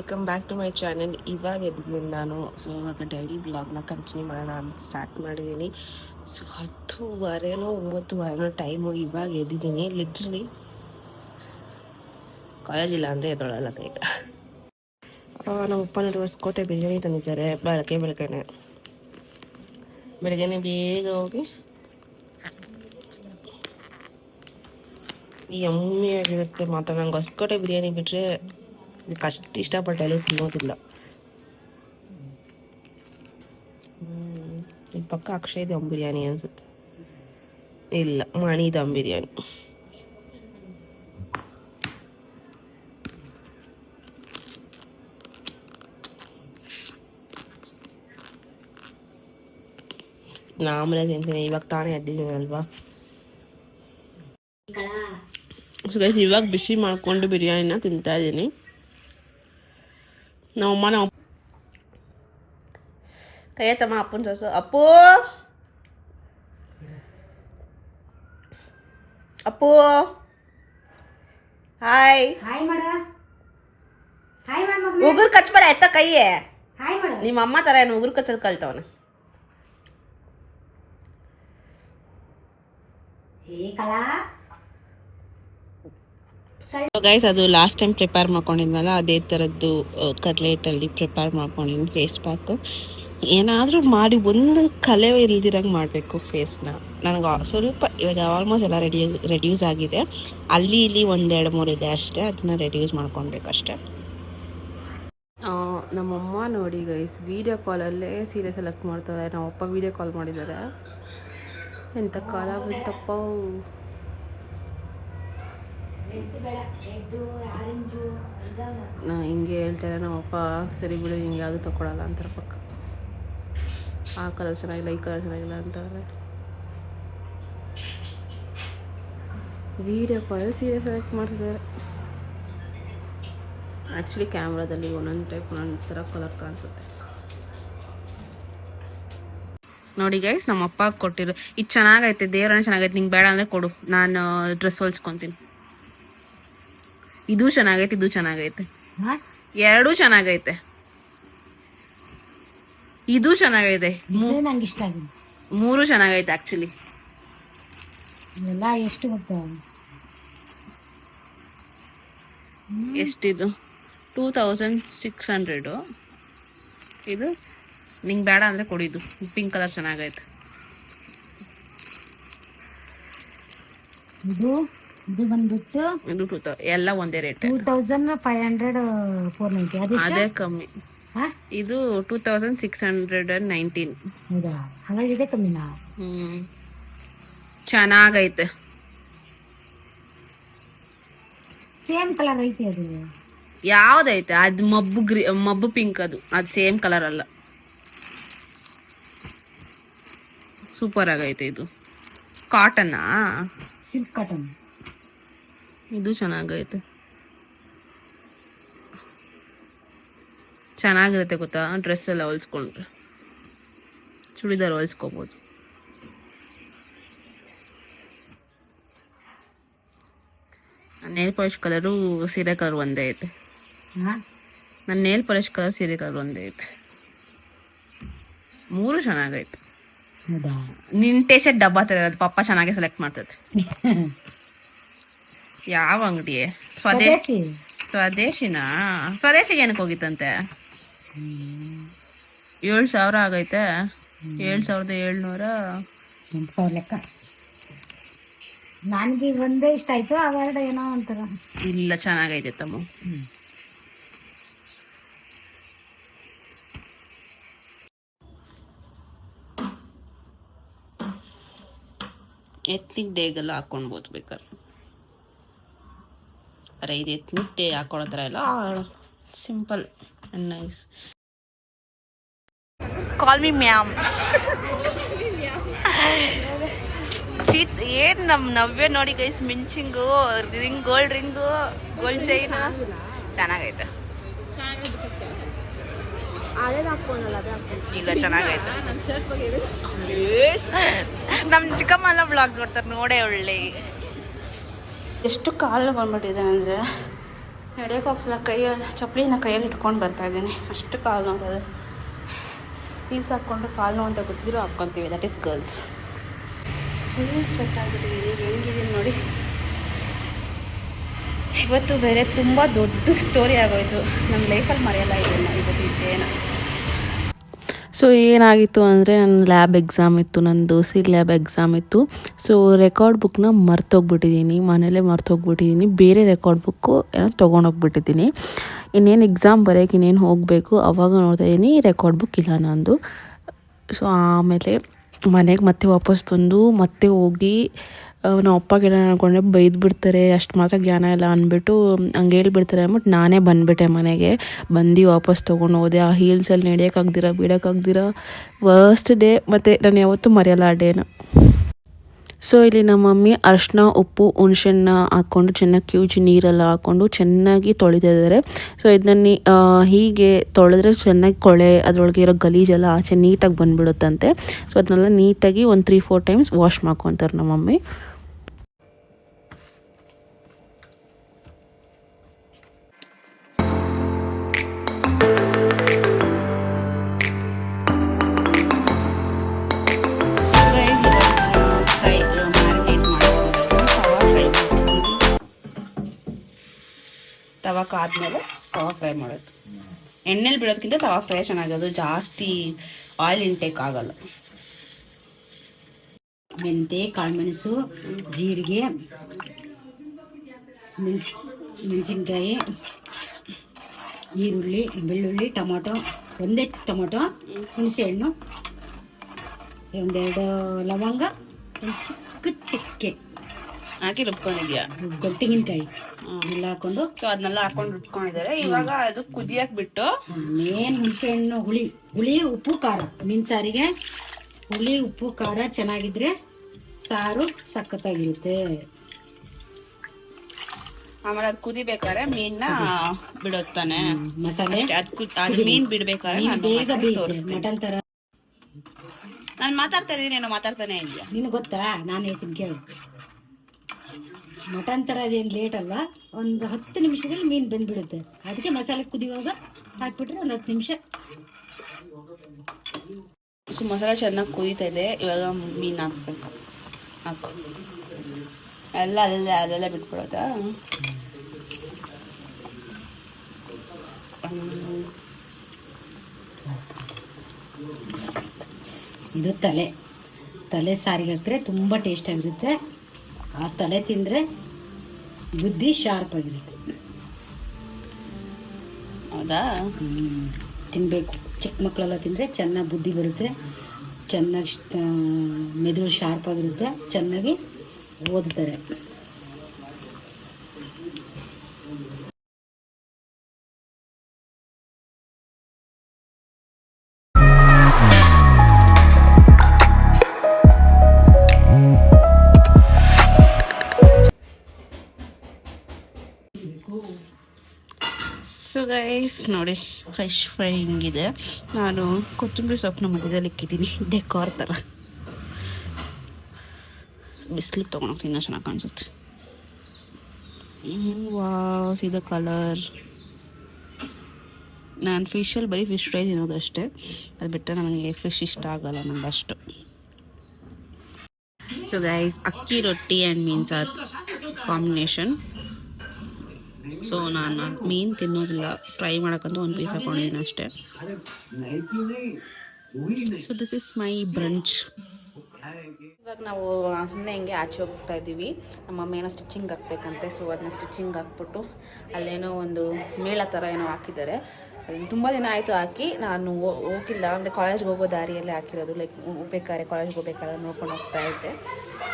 Welcome back to my channel ಇವಾಗ ಎದ್ದಿದ್ದೀನಿ ನಾನು. ಸೊ ಇವಾಗ ಡೈಲಿ ಬ್ಲಾಗ್ನ ಕಂಟಿನ್ಯೂ ಮಾಡೋಣ ಅಂತ ಸ್ಟಾರ್ಟ್ ಮಾಡಿದ್ದೀನಿ ಸೊ ಹತ್ತುವರೆನೋ ಒಂಬತ್ತುವರೆನೋ ಟೈಮು ಇವಾಗ ಎದ್ದಿದ್ದೀನಿ. ಲಿಟ್ರಲಿ ಕಾಲೇಜ್ ಇಲ್ಲ ಅಂದರೆ ಎದ್ದೊಳಲ್ಲ ಬೇಗ. ನಮ್ಮ ಉಪ್ಪ ನೋಡಿ ಹೊಸಕೋಟೆ ಬಿರಿಯಾನಿ ತಂದಿದ್ದಾರೆ. ಬೆಳಗ್ಗೆ, ಬೆಳಗ್ಗೆನೆ. ಬೆಳಗ್ಗೆನೆ ಬೇಗ ಹೋಗಿ. ಯಮ್ಮಿಯಾಗಿರುತ್ತೆ ಮಾತ್ರ. ನಂಗೆ ಹೊಸಕೋಟೆ ಬಿರಿಯಾನಿ ಬಿಟ್ಟರೆ ಅಷ್ಟು ಇಷ್ಟಪಟ್ಟು ಎಲ್ಲೂ ತಿನ್ನೋದಿಲ್ಲ ಪಕ್ಕ ಅಕ್ಷಯ್ ದಮ್ ಬಿರಿಯಾನಿ ಅನ್ಸುತ್ತೆ. ಇಲ್ಲ, ಮಣಿ ದಮ್ ಬಿರಿಯಾನಿ. ನಾಮಲೆ ತಿಂತೀನಿ, ಇವಾಗ ತಾನೇ ಎದ್ದಿದ್ದೀನಿ ಅಲ್ವಾ? ಸೊ ಗೈಸ್ ಇವಾಗ ಬಿಸಿ ಮಾಡ್ಕೊಂಡು ಬಿರಿಯಾನಿನ ತಿಂತಾ ಇದ್ದೀನಿ. ನಮ್ಮಮ್ಮ ನಮ್ಮ ಕೈಯ ತಮ್ಮ ಅಪ್ಪನ ಸೊಸು ಅಪ್ಪು ಅಪ್ಪು ಹಾಯ್ ಹಾಯ್ ಮಾಡ ಹಾಯ್ ಮಾಡ್ ಉಗುರು ಕಚ್ಬೇಡ ಎತ್ತ ಕೈಯೇ. ಹಾಯ್ ಮಾಡ ನಿಮ್ಮ ಅಮ್ಮ ಥರ ಏನು ಉಗುರು ಕಚ್ಚೋದು ಕಲ್ತವನ? ಏ ಕಲಾ. ಗೈಸ್ ಅದು ಲಾಸ್ಟ್ ಟೈಮ್ ಪ್ರಿಪೇರ್ ಮಾಡ್ಕೊಂಡಿದ್ನಲ್ಲ, ಅದೇ ಥರದ್ದು ಕಟ್ಲೆಟಲ್ಲಿ ಪ್ರಿಪೇರ್ ಮಾಡ್ಕೊಂಡಿದ್ದೀನಿ ಫೇಸ್ ಪ್ಯಾಕ್ ಏನಾದರೂ ಮಾಡಿ ಒಂದು ಕಲೆ ಇಲ್ದಿರಂಗೆ ಮಾಡಬೇಕು ಫೇಸ್ನ ನನಗೆ ಸ್ವಲ್ಪ ಇವಾಗ ಆಲ್ಮೋಸ್ಟ್ ಎಲ್ಲ ರೆಡ್ಯೂಸ್ ರೆಡ್ಯೂಸ್ ಆಗಿದೆ. ಅಲ್ಲಿ ಇಲ್ಲಿ ಒಂದೆರಡು ಮೂರು ಇದೆ ಅಷ್ಟೇ, ಅದನ್ನ ರೆಡ್ಯೂಸ್ ಮಾಡ್ಕೊಳ್ಬೇಕಷ್ಟೆ ನಮ್ಮಮ್ಮ ನೋಡಿ ಗೈಸ್ ವೀಡಿಯೋ ಕಾಲಲ್ಲೇ ಸೀರೆ ಸೆಲೆಕ್ಟ್ ಮಾಡ್ತಾರೆ. ನಮ್ಮಪ್ಪ ವೀಡಿಯೋ ಕಾಲ್ ಮಾಡಿದ್ದಾರೆ. ಎಂಥ ಕಾಲ ಬಂತಪ್ಪ ನಾ ಹಿಂಗೆ ಹೇಳ್ತಾರೆ ನಮ್ಮಪ್ಪ ಸರಿ ಬಿಡು ಹಿಂಗೆ ಯಾವುದು ತೊಗೊಳಲ್ಲ ಅಂತಾರೆ ಪಕ್ಕ. ಆ ಕಲರ್ ಚೆನ್ನಾಗಿಲ್ಲ, ಈ ಕಲರ್ ಚೆನ್ನಾಗಿಲ್ಲ ಅಂತಾರೆ. ವೀಡಿಯೋ ಕಾಲಲ್ಲಿ ಸೀರಿಯಸ್ ಸೆಲೆಕ್ಟ್ ಮಾಡ್ತಿದ್ದಾರೆ. ಆ್ಯಕ್ಚುಲಿ ಕ್ಯಾಮ್ರಾದಲ್ಲಿ ಒಂದೊಂದು ಟೈಪ್ ಒಂದೊಂದು ಥರ ಕಲರ್ ಕಾಣಿಸುತ್ತೆ. ನೋಡಿ ಗೈಸ್ ನಮ್ಮ ಅಪ್ಪ ಕೊಟ್ಟಿರೋ ಇದು ಚೆನ್ನಾಗೈತೆ, ದೇವ್ರನ್ನ ಚೆನ್ನಾಗೈತೆ, ನಿಂಗೆ ಬೇಡ ಅಂದರೆ ಕೊಡು. ನಾನು ಡ್ರೆಸ್ ಹೊಲ್ಸ್ಕೊತೀನಿ. ಇದು ಚೆನ್ನಾಗೈತೆ ಇದು ಚೆನ್ನಾಗೈತೆ. ಎರಡು ಚೆನ್ನಾಗೈತೆ. ಇದು ಚೆನ್ನಾಗೈತೆ. ಇದು ನಂಗೆ ಇಷ್ಟ ಆಗಿದೆ. ಮೂರು ಚೆನ್ನಾಗೈತೆ ಆಕ್ಚುಲಿ ಇವೆಲ್ಲ ಎಷ್ಟು ಗೊತ್ತಾ? ಎಷ್ಟಿದು? Two thousand six hundred. ಇದು ನಿಂಗೆ ಬೇಡ ಅಂದರೆ ಕೊಡಿದು. ಪಿಂಕ್ ಕಲರ್ ಚೆನ್ನಾಗೈತೆ. ಇದು? ಇದು ಬಂದ್ಬಿಟ್ಟು ಇದು ಟೂ ತೌ ಎಲ್ಲ ಒಂದೇ rate two thousand five hundred four ninety ಅದು ಕಮ್ಮಿ. ಇದು two thousand six hundred and nineteen ಹೌದಾ? ಹಾಗಾಗಿ ಇದೆ ಕಮ್ಮಿನಾ? ಹ್ಞೂ ಚೆನ್ನಾಗೈತೆ. ಸೇಮ್ ಕಲರ್ ಐತೆ ಅದು. ಯಾವ್ದೈತೆ? ಅದು ಮಬ್ಬು ಗ್ರೀ ಮಬ್ಬು ಪಿಂಕ್ ಅದು. ಅದು ಸೇಮ್ ಕಲರ್ ಅಲ್ಲ. ಸೂಪರ್ ಆಗೈತೆ ಇದು. ಕಾಟನ್ ಸಿಲ್ಕ್ ಕಾಟನ್ ಇದು ಚೆನ್ನಾಗೈತೆ. ಚೆನ್ನಾಗಿರುತ್ತೆ ಗೊತ್ತಾ? ಡ್ರೆಸ್ ಎಲ್ಲ ಹೊಲ್ಸ್ಕೊಂಡ್ರೆ. ಚೂಡಿದಾರ್ ಹೊಲ್ಸ್ಕೋಬೋದು. ನೇಲ್ ಪಾಲಿಶ್ ಕಲರು ಸೀರೆ ಕಲರ್ ಒಂದೇ ಐತೆ. ನನ್ನ ನೇಲ್ ಪಾಲಿಶ್ ಕಲರ್ ಸೀರೆ ಕಲರ್ ಒಂದೇ ಐತೆ. ಮೂರು ಚೆನ್ನಾಗೈತೆ. ನಿನ್ ಟೇಸ್ಟ್ ಡಬ್ಬಾ ತರ ಪಪ್ಪ ಚೆನ್ನಾಗಿ ಸೆಲೆಕ್ಟ್ ಮಾಡ್ತೈತೆ. ಯಾವ ಅಂಗಡಿ ಸ್ವದೇಶ್. ಸ್ವದೇಶಿ ಸ್ವದೇಶಿನಾ? ಸ್ವದೇಶಿಗೆ ಏನಕ್ಕೆ ಹೋಗಿತ್ತಂತೆ? ಏಳು ಸಾವಿರ ಆಗೈತೆ. ಏಳು ಸಾವಿರದ ಏಳ್ನೂರ ಎಂಟು ಸಾವಿರ ಲೆಕ್ಕ. ನನಗೆ ಒಂದೇ ಇಷ್ಟ ಆಯ್ತು ಅವೆರಡು ಏನೋ ಅಂತಾರ ಇಲ್ಲ ಚೆನ್ನಾಗೈತೆ ತಮ್ಮ. ಎತ್ತಿಗೆ ಡೇಗಲ್ಲ ಹಾಕೊಂಡು ಬೇಕಾದ್ರೆ ಅರೆ, ಇದು ಮುಟ್ಟೆ ಹಾಕೊಳ್ಳೋ ಥರ ಎಲ್ಲ simple and nice call me ma'am ಚೀತ್ ಏನು ನಮ್ಮ ನವ್ಯ ನೋಡಿ guys ಮಿಂಚಿಂಗು ring gold ring gold chain ಚೆನ್ನಾಗೈತೆ. ಇಲ್ಲ, ಚೆನ್ನಾಗೈತೆ. ನಮ್ಮ ನಮ್ ಚಿಕ್ಕಮ್ಮ ಎಲ್ಲ ಬ್ಲಾಗ್ ನೋಡ್ತಾರೆ, ನೋಡೇ ಒಳ್ಳೆ. ಎಷ್ಟು ಕಾಲು ಬಂದ್ಬಿಟ್ಟಿದೆ ಅಂದರೆ ನಡೆಯೋಕೆ ಹೋಗ್ಸಲ ಕೈಯಲ್ಲಿ ಚಪ್ಪಲಿನ ಕೈಯಲ್ಲಿ ಇಟ್ಕೊಂಡು ಬರ್ತಾ ಇದ್ದೀನಿ. ಅಷ್ಟು ಕಾಲು ನೋವ್ತದೆ ಹೀಲ್ಸ್ ಹಾಕ್ಕೊಂಡು ಕಾಲು ನೋವು ಅಂತ ಗೊತ್ತಿದ್ರು ಹಾಕ್ಕೊತೀವಿ. That is girls full sweat ಆಗಿಬಿಟ್ಟಿದ್ದೀನಿ ಹೆಂಗಿದ್ದೀನಿ ನೋಡಿ. ಇವತ್ತು ಬೇರೆ ತುಂಬ ದೊಡ್ಡ ಸ್ಟೋರಿ ಆಗೋಯ್ತು. ನಮ್ಮ ಲೈಫಲ್ಲಿ ಮರೆಯಲ್ಲ ಇದನ್ನು ಇವತ್ತು ಇದ್ದೇನ ಸೊ ಏನಾಗಿತ್ತು ಅಂದರೆ ನನ್ನ ಲ್ಯಾಬ್ ಎಕ್ಸಾಮ್ ಇತ್ತು, ನಂದು ಸಿ ಲ್ಯಾಬ್ ಎಕ್ಸಾಮ್ ಇತ್ತು. ಸೊ ರೆಕಾರ್ಡ್ ಬುಕ್ನ ಮರ್ತೋಗ್ಬಿಟ್ಟಿದ್ದೀನಿ ಮನೇಲೇ ಮರ್ತೋಗ್ಬಿಟ್ಟಿದ್ದೀನಿ ಬೇರೆ ರೆಕಾರ್ಡ್ ಬುಕ್ಕು ಏನೋ ತೊಗೊಂಡೋಗ್ಬಿಟ್ಟಿದ್ದೀನಿ ಇನ್ನೇನು ಎಕ್ಸಾಮ್ ಬರೆಯೋಕೆ ಇನ್ನೇನು ಹೋಗಬೇಕು, ಅವಾಗ ನೋಡ್ತಾ ಇದ್ದೀನಿ ರೆಕಾರ್ಡ್ ಬುಕ್ ಇಲ್ಲ ನಂದು. ಸೊ ಆಮೇಲೆ ಮನೆಗೆ ಮತ್ತೆ ವಾಪಸ್ ಬಂದು ಮತ್ತೆ ಹೋಗಿ ನಮ್ಮ ಅಪ್ಪಗೆ ಏನೋ ಅನ್ಕೊಂಡೆ, ಬೈದು ಬಿಡ್ತಾರೆ, ಅಷ್ಟು ಮಾತ್ರ ಜ್ಞಾನ ಇಲ್ಲ ಅಂದ್ಬಿಟ್ಟು ಹಂಗೆ ಹೇಳ್ಬಿಡ್ತಾರೆ ಅಂದ್ಬಿಟ್ಟು ನಾನೇ ಬಂದುಬಿಟ್ಟೆ ಮನೆಗೆ. ಬಂದು ವಾಪಸ್ ತೊಗೊಂಡು ಹೋದೆ. ಆ ಹೀಲ್ಸಲ್ಲಿ ನಡೆಯೋಕ್ಕಾಗ್ದಿರ ಬಿಡೋಕ್ಕಾಗ್ದಿರ ವರ್ಸ್ಟ್ ಡೇ ಮತ್ತು ನಾನು ಯಾವತ್ತೂ ಮರೆಯಲ್ಲ ಆ ಡೇನ ಸೊ ಇಲ್ಲಿ ನಮ್ಮ ಮಮ್ಮಿ ಅರಿಶಿನ, ಉಪ್ಪು, ಹುಣ್ಸೆಣ್ಣ ಹಾಕ್ಕೊಂಡು ಚೆನ್ನಾಗಿ ಕಿವುಚಿ ನೀರೆಲ್ಲ ಹಾಕ್ಕೊಂಡು ಚೆನ್ನಾಗಿ ತೊಳಿತಾ ಇದ್ದಾರೆ. ಸೊ ಇದನ್ನ ಹೀಗೆ ತೊಳೆದ್ರೆ ಚೆನ್ನಾಗಿ ಕೊಳೆ, ಅದರೊಳಗೆ ಇರೋ ಗಲೀಜೆಲ್ಲ ಆಚೆ ನೀಟಾಗಿ ಬಂದುಬಿಡುತ್ತಂತೆ. ಸೊ ಅದನ್ನೆಲ್ಲ ನೀಟಾಗಿ ಒಂದು ತ್ರೀ ಫೋರ್ ಟೈಮ್ಸ್ ವಾಶ್ ಮಾಡ್ಕೊತಾರೆ ನಮ್ಮ ಮಮ್ಮಿ. ತವಾ ಕಾದ್ಮೇಲೆ ತವಾ ಫ್ರೈ ಮಾಡೋದು. ಎಣ್ಣೆಲಿ ಬಿಡೋದಕ್ಕಿಂತ ತವಾ ಫ್ರೈ ಚೆನ್ನಾಗೋದು ಜಾಸ್ತಿ ಆಯಿಲ್ ಇಂಟೇಕ್ ಆಗಲ್ಲ. ಮೆಂತೆ, ಕಾಳುಮೆಣಸು, ಜೀರಿಗೆ, ಮೆಣಸ್, ಮೆಣಸಿನ್ಕಾಯಿ, ಈರುಳ್ಳಿ, ಬೆಳ್ಳುಳ್ಳಿ, ಟೊಮೊಟೊ, ಒಂದೇ ಟೊಮೊಟೊ, ಹುಣಸೆಹಣ್ಣು, ಒಂದೆರಡು ಲವಂಗ ಚಿಕ್ಕ ಚಕ್ಕೆ. ಹಾಕಿ ರುಬ್ಕೊಂಡಿದ್ಯಾ? ತೆಂಗಿನಕಾಯಿ ಎಲ್ಲ ಹಾಕೊಂಡು. ಸೊ ಅದನ್ನೆಲ್ಲ ಹಾಕೊಂಡು ರುಬ್ಕೊಂಡಿದ್ದಾರೆ. ಇವಾಗ ಅದು ಕುದಿಯಕ್ ಬಿಟ್ಟು ಮೇನ್ ಹುಣಸೆಹಣ್ಣು ಹುಳಿ ಹುಳಿ ಉಪ್ಪು ಖಾರ. ಮೀನ್ ಸಾರಿಗೆ ಹುಳಿ ಉಪ್ಪು ಖಾರ ಚೆನ್ನಾಗಿದ್ರೆ ಸಾರು ಸಖತ್ತಾಗಿರುತ್ತೆ. ಆಮೇಲೆ ಅದು ಕುದಿಬೇಕಾದ್ರೆ ಮೀನ್ನ ಬಿಡುತ್ತಾನೆ ಮಸಾಲೆ ಅದ್ ಮೀನ್ ಬಿಡ್ಬೇಕಾದ್ರೆ ಮೀನು ನಾನು ಬೇಗ ಹಾಕಿ ಮಟನ್ ತರ. ನಾನು ಮಾತಾಡ್ತಾ ಇದೀನಿ ಏನೋ ಮಾತಾಡ್ತಾನೆ ಇದೆಯಾ ನಿನಗೆ ಗೊತ್ತಾ? ನಾನು ಹೇಳ್ತೀನಿ ಕೇಳು. ಮಟನ್ ಥರ ಅದೇನು ಲೇಟ್ ಅಲ್ಲ ಒಂದು ಹತ್ತು ನಿಮಿಷದಲ್ಲಿ ಮೀನು ಬಂದ್ಬಿಡುತ್ತೆ. ಅದಕ್ಕೆ ಮಸಾಲೆ ಕುದಿಯುವಾಗ ಹಾಕ್ಬಿಟ್ರೆ ಒಂದು ಹತ್ತು ನಿಮಿಷ. ಸೊ ಮಸಾಲೆ ಚೆನ್ನಾಗಿ ಕುದೀತಾ ಇದೆ. ಇವಾಗ ಮೀನು ಹಾಕ್ಬೇಕು. ಹಾಕು. ಎಲ್ಲ ಅಲ್ಲೇ ಅಲ್ಲೆಲ್ಲ ಬಿಟ್ಬಿಡೋದಾ. ಇದು ತಲೆ. ತಲೆ ಸಾರಿಗೆ ಹಾಕಿದ್ರೆ ತುಂಬ ಟೇಸ್ಟ್ ಆಗಿರುತ್ತೆ. ಆ ತಲೆ ತಿಂದರೆ ಬುದ್ಧಿ ಶಾರ್ಪ್ ಆಗಿರುತ್ತೆ. ಹೌದಾ? ತಿನ್ನಬೇಕು ಚಿಕ್ಕ ಮಕ್ಕಳೆಲ್ಲ ತಿಂದರೆ ಚೆನ್ನಾಗಿ ಬುದ್ಧಿ ಬರುತ್ತೆ. ಚೆನ್ನಾಗಿ ಮೆದುಳು ಶಾರ್ಪ್ ಆಗಿರುತ್ತೆ. ಚೆನ್ನಾಗಿ ಓದುತ್ತಾರೆ ಗೈಸ್ ನೋಡಿ ಫ್ರೆಶ್ ಫ್ರೈ ಹಿಂಗಿದೆ ನಾನು ಕೊತ್ತಂಬರಿ ಸೊಪ್ಪನ್ನ ಮಧ್ಯದಲ್ಲಿ ಇಕ್ಕಿದ್ದೀನಿ. ಡೆಕೋರ್ ಥರ ಬಿಸಿಲು ತೊಗೊಂಡು ಇನ್ನೂ ಚೆನ್ನಾಗಿ ಕಾಣಿಸುತ್ತೆ. ಸಿದ ಕಲರ್ ನಾನು ಫಿಶಲ್ಲಿ ಬರೀ ಫಿಶ್ ಫ್ರೈ ತಿನ್ನೋದು ಅಷ್ಟೇ. ಅದು ಬಿಟ್ಟರೆ ನನಗೆ ಫಿಶ್ ಇಷ್ಟ ಆಗಲ್ಲ ನಂಗೆ ಅಷ್ಟು. ಸೊ ಗೈಸ್ ಅಕ್ಕಿ, ರೊಟ್ಟಿ ಆ್ಯಂಡ್ ಮೀನ್ಸ್ ಆ ಕಾಂಬಿನೇಷನ್ ಸೊ ನಾನು ಮೀನು ತಿನ್ನೋದಿಲ್ಲ. ಟ್ರೈ ಮಾಡೋಕ್ಕಂತ ಒಂದು ಪೀಸ್ ಹಾಕೊಂಡಿದ್ದೀನಿ ಅಷ್ಟೇ. So this is my brunch ಇವಾಗ ನಾವು ಸುಮ್ಮನೆ ಹಿಂಗೆ ಆಚೆ ಹೋಗ್ತಾ ಇದ್ದೀವಿ. ನಮ್ಮ ಮಮ್ಮಿ ಏನೋ ಸ್ಟಿಚಿಂಗ್ ಹಾಕ್ಬೇಕಂತೆ. ಸೊ ಅದನ್ನ ಸ್ಟಿಚಿಂಗ್ ಹಾಕ್ಬಿಟ್ಟು ಅಲ್ಲೇನೋ ಒಂದು ಮೇಳ ಥರ ಏನೋ ಹಾಕಿದ್ದಾರೆ. ತುಂಬ ದಿನ ಆಯಿತು ಹಾಕಿ. ನಾನು ಹೋಗಿಲ್ಲ. ಅಂದರೆ ಕಾಲೇಜ್ಗೆ ಹೋಗೋ ದಾರಿಯಲ್ಲೇ ಹಾಕಿರೋದು. ಲೈಕ್ ಹೋಗ್ಬೇಕಾದ್ರೆ ಕಾಲೇಜ್ಗೆ ಹೋಗ್ಬೇಕಾದ್ರೆ ನೋಡ್ಕೊಂಡು ಹೋಗ್ತಾ ಇದ್ದೆ.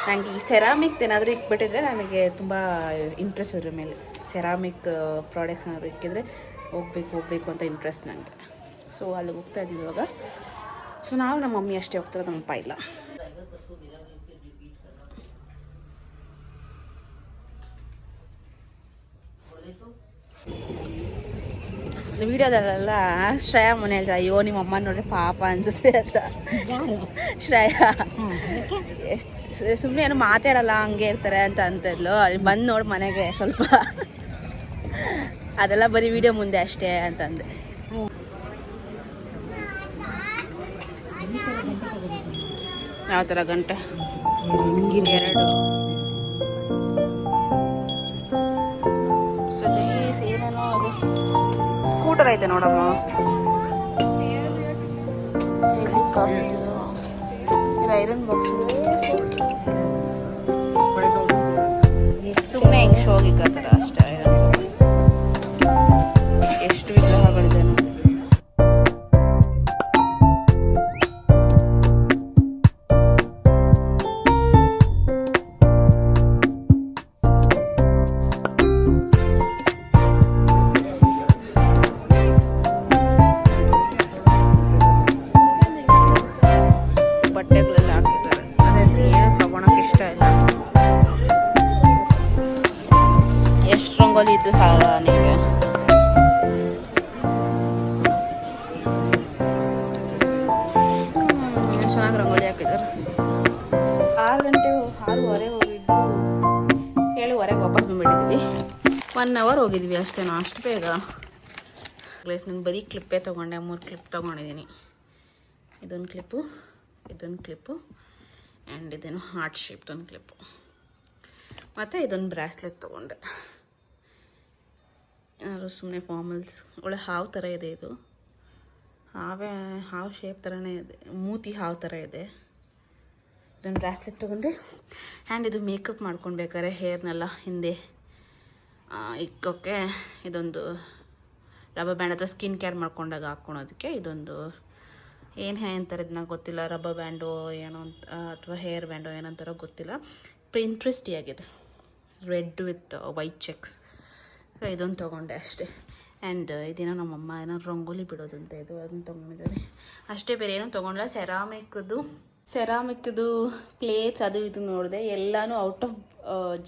ನನಗೆ ಈ ಸೆರಾಮಿಕ್ ಏನಾದರೂ ಇಕ್ಬಿಟ್ಟಿದ್ರೆ ನನಗೆ ತುಂಬ ಇಂಟ್ರೆಸ್ಟ್ ಅದ್ರ ಮೇಲೆ. ಸೆರಾಮಿಕ್ ಪ್ರಾಡಕ್ಟ್ಸ್ ಏನಾದರೂ ಇಕ್ಕಿದ್ರೆ ಹೋಗ್ಬೇಕು, ಹೋಗಬೇಕು ಅಂತ ಇಂಟ್ರೆಸ್ಟ್ ನನಗೆ ಸೊ ಅಲ್ಲಿಗೆ ಹೋಗ್ತಾ ಇದ್ದೀವಿ ಇವಾಗ. ಸೊ ನಾವು ನಮ್ಮ ಮಮ್ಮಿ ಅಷ್ಟೇ ಹೋಗ್ತಾರೆ ನಮ್ಮ ಅಪ್ಪ ಇಲ್ಲ. ವಿಡಿಯೋದಲ್ಲೆಲ್ಲ ಶ್ರೇಯಾ ಮನೇಲಿ ಅಯ್ಯೋ, ನಿಮ್ಮ ಅಮ್ಮ ನೋಡ್ರಿ ಪಾಪ ಅನ್ಸುತ್ತೆ ಅಂತ. ಶ್ರೇಯಾ. ಎಷ್ಟು ಸುಮ್ಮನೆ ಏನು ಮಾತಾಡಲ್ಲ, ಹಂಗೆ ಇರ್ತಾರೆ ಅಂತ ಅಂತಿದ್ಲು. ಅಲ್ಲಿ ಬಂದು ನೋಡಿ ಮನೆಗೆ ಸ್ವಲ್ಪ. ಅದೆಲ್ಲ ಬರೀ ವಿಡಿಯೋ ಮುಂದೆ ಅಷ್ಟೇ ಅಂತಂದೆ. ಯಾವ ಥರ ಗಂಟೆ? ಎರಡು. ಏನೇನೋ ಅದು. ಸ್ಕೂಟರ್ ಐತೆ ನೋಡಮ್ಮ. ಹೆಲಿಕಾಪ್ಟರ್ ಇದು ಐರನ್ ಬಾಕ್ಸ್ ಸುಮ್ಮನೆ ಹೆಂಗೆ ಶೋಗಿ ಕತ್ತರ ಹೋಗಿದ್ವಿ ಅಷ್ಟೇ ಬೇಗ. ಗ್ಲೇಸ್ ನಾನು ಬರೀ ಕ್ಲಿಪ್ಪೇ ತೊಗೊಂಡೆ, ಮೂರು ಕ್ಲಿಪ್ ತೊಗೊಂಡಿದ್ದೀನಿ ಇದೊಂದು ಕ್ಲಿಪ್ಪು ಇದೊಂದು ಕ್ಲಿಪ್ಪು ಆ್ಯಂಡ್ ಇದೇನು ಹಾರ್ಟ್ ಶೇಪ್ದೊಂದು ಕ್ಲಿಪ್ಪು ಮತ್ತು ಇದೊಂದು ಬ್ರಾಸ್ಲೆಟ್ ತೊಗೊಂಡೆ. ಏನಾದ್ರು ಸುಮ್ಮನೆ ಫಾರ್ಮಲ್ಸ್ ಒಳ್ಳೆ ಹಾವು ಥರ ಇದೆ ಇದು. ಹಾವೇ, ಹಾವು ಶೇಪ್ ಥರನೇ ಇದೆ. ಮೂತಿ ಹಾವು ಥರ ಇದೆ. ಇದೊಂದು ಬ್ರಾಸ್ಲೆಟ್ ತೊಗೊಂಡೆ. ಆ್ಯಂಡ್ ಇದು ಮೇಕಪ್ ಮಾಡ್ಕೊಳ್ಬೇಕಾದ್ರೆ ಹೇರ್ನೆಲ್ಲ ಹಿಂದೆ ಇಕ್ಕೋಕ್ಕೆ ಇದೊಂದು ರಬ್ಬರ್ ಬ್ಯಾಂಡ್ ಅಥವಾ ಸ್ಕಿನ್ ಕೇರ್ ಮಾಡ್ಕೊಂಡಾಗ ಹಾಕ್ಕೊಳೋದಕ್ಕೆ ಇದೊಂದು ಏನು ಹೇ ಅಂತಾರೆ ಇದನ್ನ ಗೊತ್ತಿಲ್ಲ, ರಬ್ಬರ್ ಬ್ಯಾಂಡು ಏನೋ ಅಂತ ಅಥವಾ ಹೇರ್ ಬ್ಯಾಂಡು ಏನಂತಾರೋ ಗೊತ್ತಿಲ್ಲ. ಇಂಟ್ರೆಸ್ಟಿ ಆಗಿದೆ red with white checks so ಇದೊಂದು ತೊಗೊಂಡೆ ಅಷ್ಟೇ. ಆ್ಯಂಡ್ ಇದೇನೋ ನಮ್ಮಮ್ಮ ಏನೋ ರಂಗೋಲಿ ಬಿಡೋದಂತೆ ಇದು, ಅದನ್ನು ತೊಗೊಂಡಿದ್ದಾರೆ ಅಷ್ಟೇ ಬೇರೆ ಏನೂ ತೊಗೊಂಡಿಲ್ಲ ಸೆರಾಮಿಕ್ದು ಸೆರಾಮಿಕ್ದು ಪ್ಲೇಟ್ಸ್ ಅದು ಇದು ನೋಡಿದೆ, ಎಲ್ಲನೂ ಔಟ್ ಆಫ್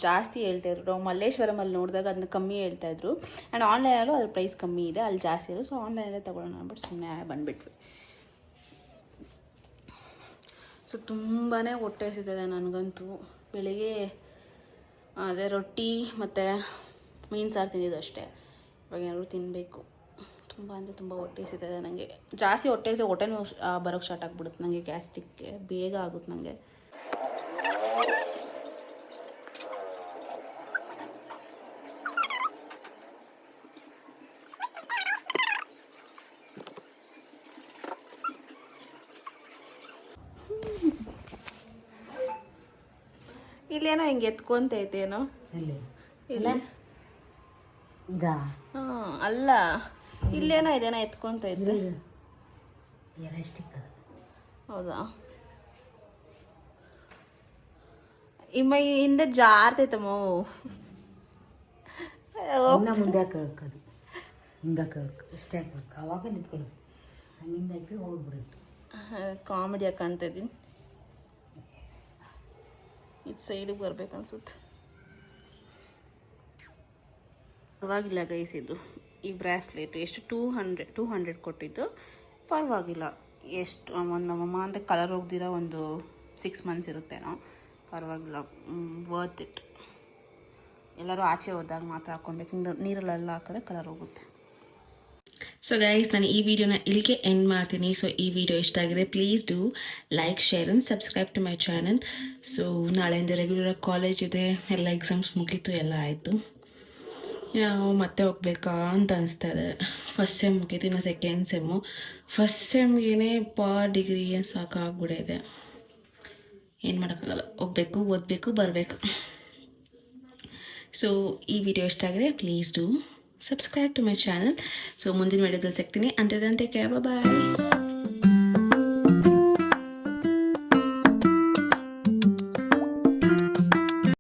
ಜಾಸ್ತಿ ಹೇಳ್ತಾ ಇದ್ರು. ನಾವು ಮಲ್ಲೇಶ್ವರಮಲ್ಲಿ ನೋಡಿದಾಗ ಅದನ್ನ ಕಮ್ಮಿ ಹೇಳ್ತಾ ಇದ್ರು. ಆ್ಯಂಡ್ ಆನ್ಲೈನಲ್ಲೂ ಅದ್ರ ಪ್ರೈಸ್ ಕಮ್ಮಿ ಇದೆ ಅಲ್ಲಿ ಜಾಸ್ತಿ ಇದೆ ಸೊ ಆನ್ಲೈನಲ್ಲೇ ತಗೊಳ್ಳೋಣ ಅಂದ್ಬಿಟ್ಟು ಸುಮ್ಮನೆ ಬಂದುಬಿಟ್ವಿ. ಸೊ ತುಂಬಾ ಹೊಟ್ಟೆ ಹಸಿತದೆ ನನಗಂತೂ. ಬೆಳಿಗ್ಗೆ, ಅದೇ ರೊಟ್ಟಿ ಮತ್ತು ಮೀನು ಸಾರು ತಿಂದಿದ್ದು ಅಷ್ಟೇ. ಇವಾಗ ಏನಾದ್ರು ತಿನ್ನಬೇಕು ತುಂಬ ಅಂದರೆ ತುಂಬ ಹೊಟ್ಟೆ ಸಿಗ್ತದೆ ನನಗೆ. ಜಾಸ್ತಿ ಹೊಟ್ಟೆ ಹಸಿ ಹೊಟ್ಟೆ ಬರೋಕ್ಕೆ ಸ್ಟಾರ್ಟ್ ಆಗ್ಬಿಡುತ್ತೆ. ನನಗೆ ಗ್ಯಾಸ್ಟಿಕ್ಗೆ ಬೇಗ ಆಗುತ್ತೆ ನನಗೆ ಇಲ್ಲೇನೋ ಹಿಂಗೆ ಐತೆ ಏನೋ ಇಲ್ಲ. ಇದಾ? ಹಾಂ ಅಲ್ಲ. ಇಲ್ಲೇನೋ ಇದೇನೋ ಎತ್ಕೊಂತೈತೆ ಎಲಾಸ್ಟಿಕ್ ಅದು. ಹೌದಾ? ಇಮ್ಮ ಹಿಂದೆ ಜಾರ್ತೈತಮ್ಮ ಇನ್ನ ಮುಂದೆ ಹಾಕೋದು ಹಿಂಗೆ ಹಾಕೋಬೇಕು. ಇಷ್ಟೇ ಹಾಕೋಬೇಕು. ಅವಾಗ ನಿಂತ್ಕೊಳ್ಳೋದು. ಹಂಗಿಂದ ಹಾಕಿ ಹೋಗ್ಬಿಡುತ್ತೆ ಕಾಮಿಡಿಯಾಗಿ ಕಾಣ್ತಾ ಇದ್ದೀನಿ. ಇದು ಸೈಡಿಗೆ ಬರ್ಬೇಕು ಅನ್ಸುತ್ತೆ. ಪರವಾಗಿಲ್ಲ ಗೈಸ್ ಇದು. ಈ ಬ್ರಾಸ್ಲೆಟ್ ಎಷ್ಟು ಟೂ ಹಂಡ್ರೆಡ್ ಟೂ ಹಂಡ್ರೆಡ್ ಕೊಟ್ಟಿದ್ದು. ಪರವಾಗಿಲ್ಲ. ಎಷ್ಟು ಒಂದು ನಮ್ಮಮ್ಮ ಅಂದರೆ ಕಲರ್ ಹೋಗ್ದಿರ ಒಂದು ಸಿಕ್ಸ್ ಮಂತ್ಸ್ ಇರುತ್ತೇನೋ ಪರವಾಗಿಲ್ಲ. ವರ್ತ್ ಇಟ್ ಎಲ್ಲರೂ ಆಚೆ ಹೋದಾಗ ಮಾತ್ರ ಹಾಕ್ಕೊಬೇಕು ನೀರಲ್ಲೆಲ್ಲ ಹಾಕಿದ್ರೆ ಕಲರ್ ಹೋಗುತ್ತೆ. ಸೊ ಗೈಸ್ ನಾನು ಈ ವಿಡಿಯೋನ ಇಲ್ಲಿಗೆ ಎಂಡ್ ಮಾಡ್ತೀನಿ. ಸೊ ಈ ವಿಡಿಯೋ ಇಷ್ಟ ಆಗಿದೆ please do like share and subscribe to my channel so ನಾಳೆಯಿಂದ ರೆಗ್ಯುಲರ್ ಕಾಲೇಜ್ ಇದೆ. ಎಲ್ಲ ಎಕ್ಸಾಮ್ಸ್ ಮುಗೀತು, ಎಲ್ಲ ಆಯಿತು. ಮತ್ತೆ ಹೋಗ್ಬೇಕಾ ಅಂತ ಅನಿಸ್ತಾ ಇದೆ. ಫಸ್ಟ್ ಸೆಮ್ ಮುಗೀತು ಸೆಕೆಂಡ್ ಸೆಮ್ಮು ಫಸ್ಟ್ ಸೆಮ್ಗೇ ಪಾ ಡಿಗ್ರಿ ಸಾಕಾಗ್ಬಿಟ್ಟಿದೆ ಏನು ಮಾಡೋಕ್ಕಾಗಲ್ಲ. ಹೋಗ್ಬೇಕು, ಓದಬೇಕು, ಬರಬೇಕು. ಸೊ ಈ ವಿಡಿಯೋ ಇಷ್ಟ ಆಗಿದೆ please do subscribe to my channel so ಮುಂದಿನ ವಿಡಿಯೋದಲ್ಲಿ ಸಿಗ್ತೀನಿ. ಅಂತದಂತೆ ಕ್ಯಾಬ ಬಾಯ್